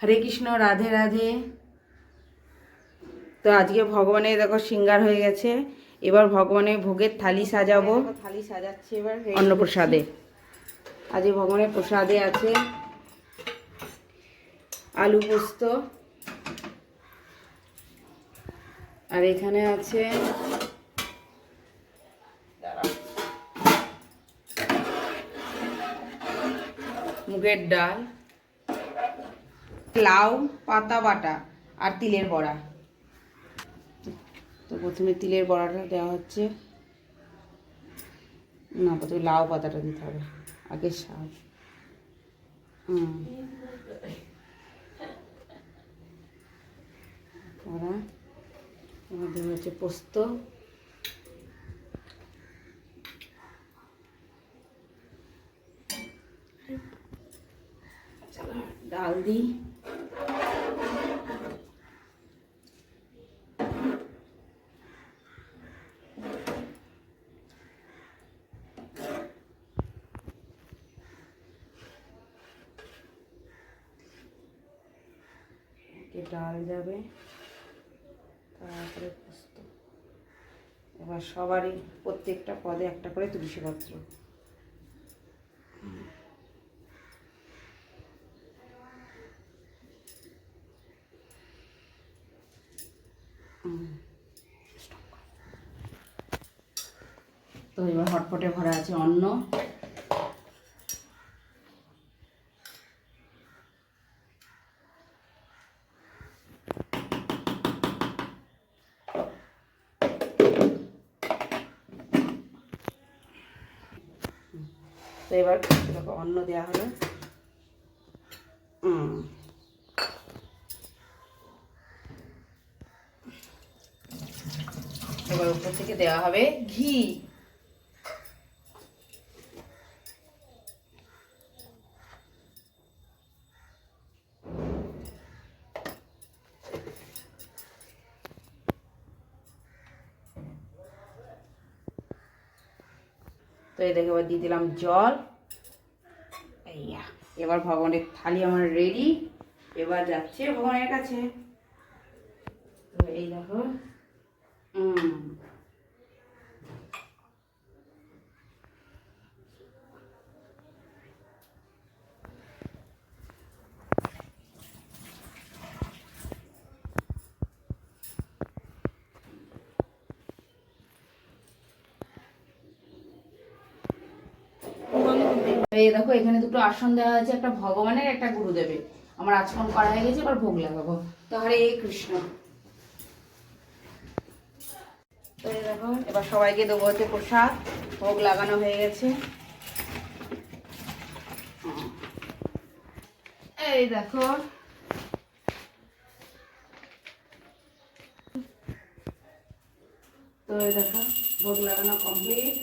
হরে কৃষ্ণ রাধে রাধে। তো আজকে ভগবানের দেখো সিঙ্গার হয়ে গেছে। এবার ভগবানের ভোগের থালি সাজাবো। থালি সাজাচ্ছে এবার অন্নপ্রসাদে। আজকে ভগবানের প্রসাদে আছে আলু পোস্ত। আর এখানে আছে মুগের ডাল। লাউ পাতা বাটা আর তিলের বড়া। তো প্রথমে তিলের বড়াটা দেওয়া হচ্ছে। না, প্রথমে লাউ পাতাটা দিতে হবে, আগে শাক। হুম। হচ্ছে পোস্ত। ডাল দিই। ডাল যাবে, তারপরে পোস্ত এবার সবারই প্রত্যেকটা পদে একটা করে তুলসী পত্র। তো এবার হটপটে ভরা আছে অন্ন তো এবার এরকম অন্ন দেওয়া হলো। এবার উপর থেকে দেওয়া হবে ঘি তো এই দেখে, এবার দিয়ে দিলাম জল। এইয়া, এবার ভগবানের থালি আমার রেডি এবার যাচ্ছে ভগবানের কাছে। তো এই দেখো হুম এই দেখো, এখানে দুটো আসন দেওয়া আছে, একটা ভগবানের, একটা গুরুদেবের। আমার আচমন করা হয়ে গেছে, এবার ভোগ লাগাবো। তো হরে কৃষ্ণ। এবার সবাইকে দেবো হচ্ছে প্রসাদ। ভোগ লাগানো হয়ে গেছে। এই দেখো। তো দেখো, ভোগ লাগানো কমপ্লিট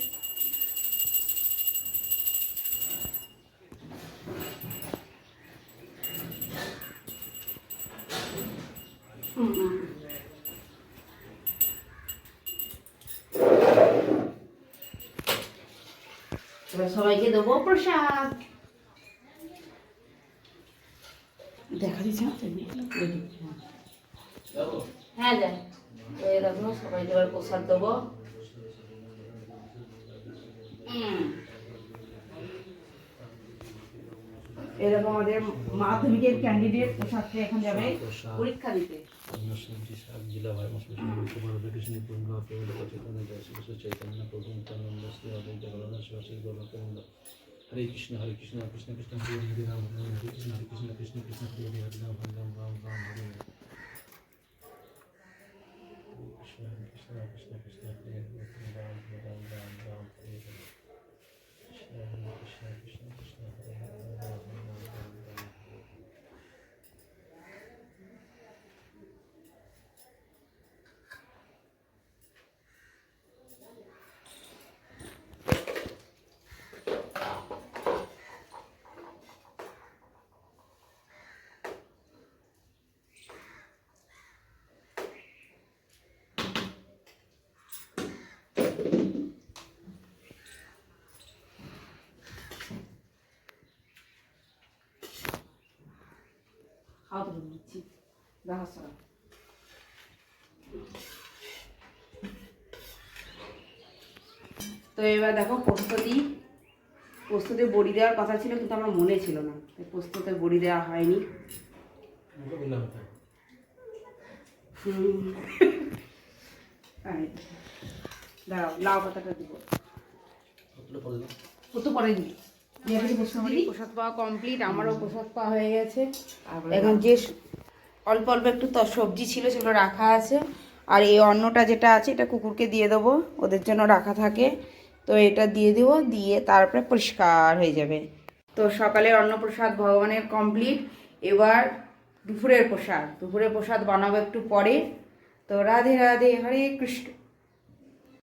এবার সবাইকে দেবো প্রসাদ। দেখা দিচ্ছে না হ্যাঁ যাই দেখো সবাইকে এবার প্রসাদ দেবো। হুম। এরকম আমাদের মাধ্যমিকের ক্যান্ডিডেট ছাত্রী এখন যাবে। পরীক্ষা দিতে। হরে কৃষ্ণ হরে কৃষ্ণ কৃষ্ণ হরে কৃষ্ণ হরে কৃষ্ণ কৃষ্ণ কৃষ্ণ হরে হরে রাম হরে রাম। রাম কৃষ্ণ কৃষ্ণ কৃষ্ণ কৃষ্ণ ধরে দিচ্ছি দেখা সরা তো এবার দেখো পোস্ত দিই পোস্ততে বড়ি দেওয়ার কথা ছিল কিন্তু আমার মনে ছিল না। তাই পোস্ততে বড়ি দেওয়া হয়নি। দাঁড়াও লাউ পাতাটা দিব? কত পরে দিই প্রসাদ পাওয়া কমপ্লিট আমারও প্রসাদ পাওয়া হয়ে গেছে। এখন যে অল্প অল্প একটু সবজি ছিল সেগুলো রাখা আছে। আর এই অন্নটা যেটা আছে এটা কুকুরকে দিয়ে দেবো। ওদের জন্য রাখা থাকে। তো এটা দিয়ে দেবো দিয়ে তারপরে পরিষ্কার হয়ে যাবে। তো সকালের অন্নপ্রসাদ ভগবানের কমপ্লিট এবার দুপুরের প্রসাদ। দুপুরের প্রসাদ বানাবো একটু পরে। তো রাধে রাধে হরে কৃষ্ণ।